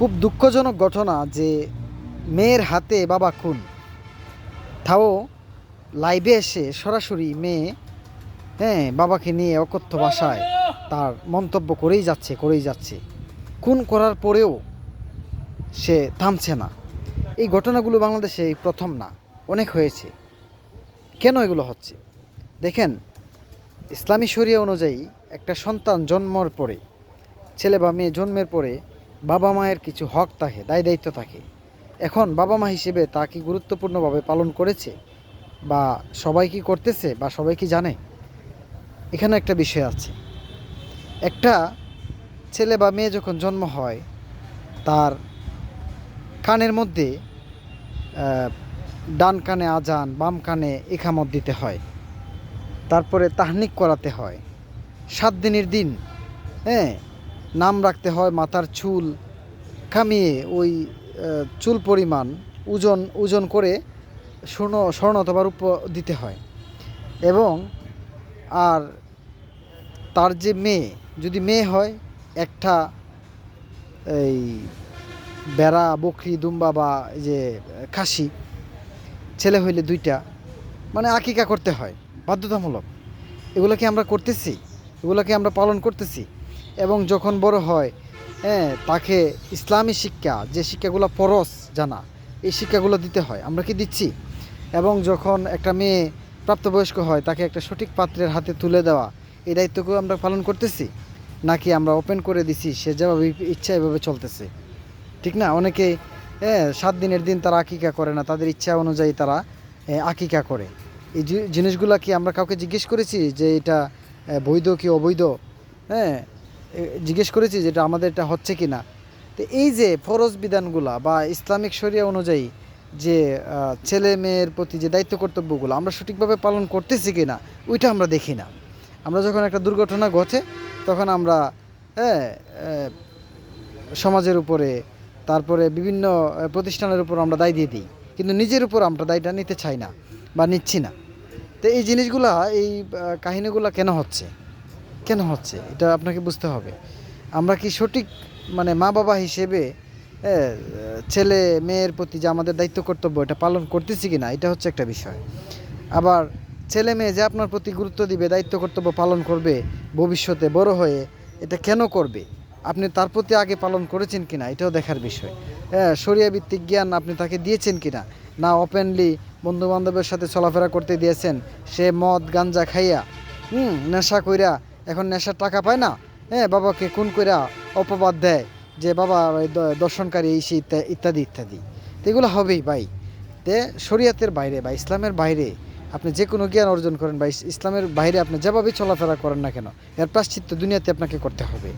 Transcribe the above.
খুব দুঃখজনক ঘটনা যে মেয়ের হাতে বাবা খুন। তাও লাইভে এসে সরাসরি মেয়ে হ্যাঁ বাবাকে নিয়ে অকথ্য ভাষায় তার মন্তব্য করেই যাচ্ছে করেই যাচ্ছে। খুন করার পরেও সে থামছে না। এই ঘটনাগুলো বাংলাদেশে প্রথম না, অনেক হয়েছে। কেন এগুলো হচ্ছে? দেখেন, ইসলামী শরিয়া অনুযায়ী একটা সন্তান জন্মর পরে, ছেলে বা মেয়ে জন্মের পরে বাবা মায়ের কিছু হক থাকে দায় দায়িত্ব থাকে এখন বাবা মা হিসেবে তা কি গুরুত্বপূর্ণভাবে পালন করেছে? বা সবাই কি করতেছে, বা সবাই কি জানে? এখানে একটা বিষয় আছে। একটা ছেলে বা মেয়ে যখন জন্ম হয়, তার কানের মধ্যে ডান কানে আজান, বাম কানে একামত দিতে হয়। তারপরে তাহনিক করাতে হয়। সাত দিনের দিন হ্যাঁ? নাম রাখতে হয় মাথার চুল। কামিয়ে ওই চুল পরিমাণ ওজন ওজন করে স্বর্ণ স্বর্ণ অথবা রূপ দিতে হয়। এবং আর তার যে মেয়ে, যদি মেয়ে হয়, একটা এই বেড়া, বকরি, দুম্বা বা যে খাসি, ছেলে হইলে দুইটা মানে আকিকা করতে হয়, বাধ্যতামূলক। এগুলো কি আমরা করতেছি? এগুলোকে আমরা পালন করতেছি? এবং যখন বড় হয় হ্যাঁ তাকে ইসলামী শিক্ষা, যে শিক্ষাগুলো পরশ জানা, এই শিক্ষাগুলো দিতে হয়। আমরা কি দিচ্ছি? এবং যখন একটা মেয়ে প্রাপ্তবয়স্ক হয়, তাকে একটা সঠিক পাত্রের হাতে তুলে দেওয়া, এই দায়িত্বকেও আমরা পালন করতেছি? নাকি আমরা ওপেন করে দিছি, সে যেভাবে ইচ্ছা এভাবে চলতেছে? ঠিক না? অনেকে হ্যাঁ সাত দিনের দিন তারা আকিকা করে না, তাদের ইচ্ছা অনুযায়ী তারা আকিকা করে। এই জিনিসগুলা কি আমরা কাউকে জিজ্ঞেস করেছি যে এটা বৈধ কি অবৈধ? হ্যাঁ জিজ্ঞেস করেছি যেটা আমাদের এটা হচ্ছে কি না তো এই যে ফরজ বিধানগুলা বা ইসলামিক শরিয়া অনুযায়ী যে ছেলে মেয়ের প্রতি যে দায়িত্ব কর্তব্যগুলো আমরা সঠিকভাবে পালন করতেছি কি না ওইটা আমরা দেখি না। আমরা যখন একটা দুর্ঘটনা ঘটে, তখন আমরা হ্যাঁ সমাজের উপরে, তারপরে বিভিন্ন প্রতিষ্ঠানের উপর আমরা দায় দিয়ে দিই। কিন্তু নিজের উপর আমরা দায়টা নিতে চাই না বা নিচ্ছি না। তো এই জিনিসগুলা, এই কাহিনীগুলা কেন হচ্ছে? কেন হচ্ছে? এটা আপনাকে বুঝতে হবে। আমরা কি সঠিক মানে মা বাবা হিসেবে ছেলে মেয়ের প্রতি যে আমাদের দায়িত্ব কর্তব্য, এটা পালন করতেছি কি না এটা হচ্ছে একটা বিষয়। আবার ছেলে মেয়ে যে আপনার প্রতি গুরুত্ব দিবে, দায়িত্ব কর্তব্য পালন করবে, ভবিষ্যতে বড় হয়ে এটা কেন করবে? আপনি তার প্রতি আগে পালন করেছেন কিনা, এটাও দেখার বিষয়। হ্যাঁ সরিয়া ভিত্তিক জ্ঞান আপনি তাকে দিয়েছেন কিনা, না না ওপেনলি বন্ধু বান্ধবের সাথে চলাফেরা করতে দিয়েছেন, সে মদ, গাঞ্জা খাইয়া, হুম, নেশা কইরা এখন নেশার টাকা পায় না। হ্যাঁ বাবাকে কোন কইরা অপবাদ দেয় যে, বাবা দর্শনকারী এই সে ইত্যাদি ইত্যাদি। তো এগুলো হবেই ভাই। তে শরীয়তের বাইরে বা ইসলামের বাইরে আপনি যে কোনো জ্ঞান অর্জন করেন বা ইসলামের বাইরে আপনি যেভাবেই চলাফেরা করেন না কেন, এর প্রাশ্চিত্য দুনিয়াতে আপনাকে করতে হবে।